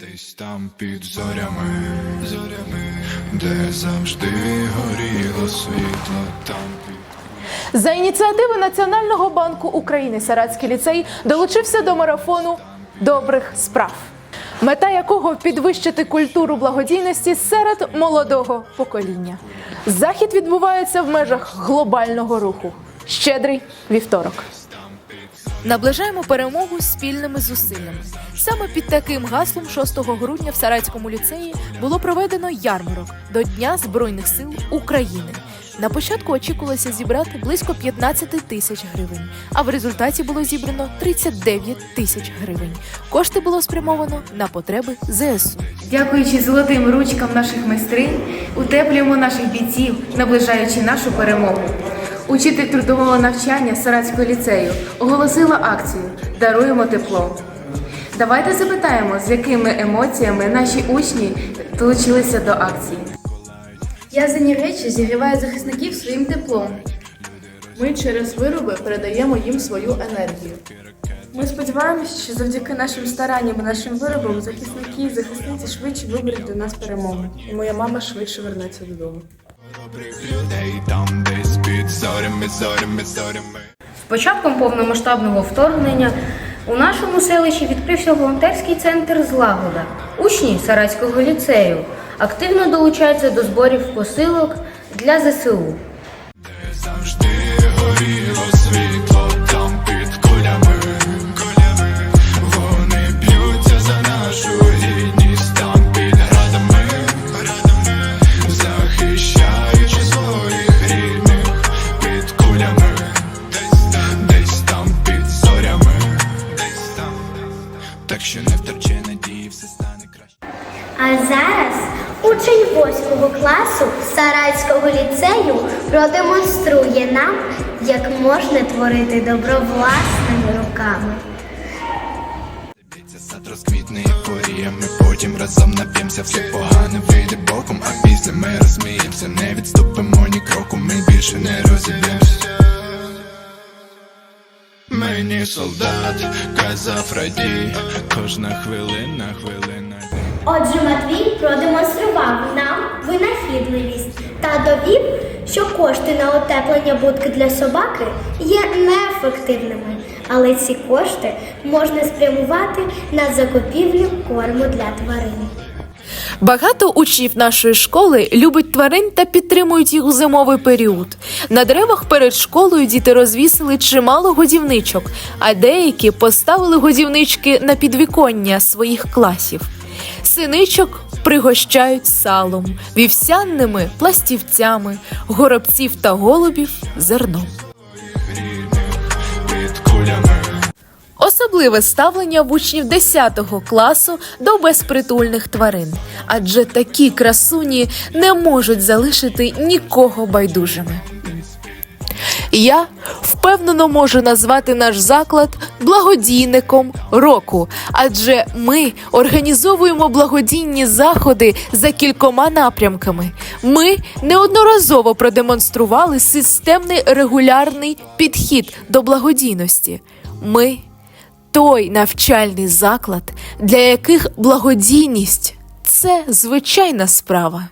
Десь там під зорями, зорями, де завжди горіло світло, там. За ініціативи Національного банку України Саратський ліцей долучився до марафону добрих справ, мета якого підвищити культуру благодійності серед молодого покоління. Захід відбувається в межах глобального руху. Щедрий вівторок. Наближаємо перемогу спільними зусиллями. Саме під таким гаслом 6 грудня в Саратському ліцеї було проведено ярмарок до Дня Збройних сил України. На початку очікувалося зібрати близько 15 тисяч гривень, а в результаті було зібрано 39 тисяч гривень. Кошти було спрямовано на потреби ЗСУ. Дякуючи золотим ручкам наших майстринь, утеплюємо наших бійців, наближаючи нашу перемогу. Учитель трудового навчання Саратського ліцею оголосила акцію Даруємо тепло. Давайте запитаємо, з якими емоціями наші учні долучилися до акції. В'язані речі зігрівають захисників своїм теплом. Ми через вироби передаємо їм свою енергію. Ми сподіваємося, що завдяки нашим старанням і нашим виробам захисники і захисниці швидше виберуть до нас перемогу. І моя мама швидше вернеться додому. Добрих людей там десь під зорями, зорями, зорями. З початком повномасштабного вторгнення у нашому селищі відкрився волонтерський центр Злагода. Учні Саратського ліцею активно долучаються до зборів посилок для ЗСУ. А зараз учень 8 класу Сарайського ліцею продемонструє нам, як можна творити добро власними руками. Сад розквітне Потім разом нап'ємся, все погане вийде боком А після ми розсміємося, не відступимо ні кроку Ми більше не розіб'ємося. Мені солдат казав радій Кожна хвилина, хвилина Отже, Матвій продемонстрував нам винахідливість та довів, що кошти на утеплення будки для собаки є неефективними, але ці кошти можна спрямувати на закупівлю корму для тварин. Багато учнів нашої школи любить тварин та підтримують їх у зимовий період. На деревах перед школою діти розвісили чимало годівничок, а деякі поставили годівнички на підвіконня своїх класів. Синичок пригощають салом, вівсянними пластівцями, горобців та голубів зерном. Особливе ставлення в учнів 10 класу до безпритульних тварин, адже такі красуні не можуть залишити нікого байдужими. Я впевнено можу назвати наш заклад благодійником року, адже ми організовуємо благодійні заходи за кількома напрямками. Ми неодноразово продемонстрували системний регулярний підхід до благодійності. Ми той навчальний заклад, для яких благодійність це звичайна справа.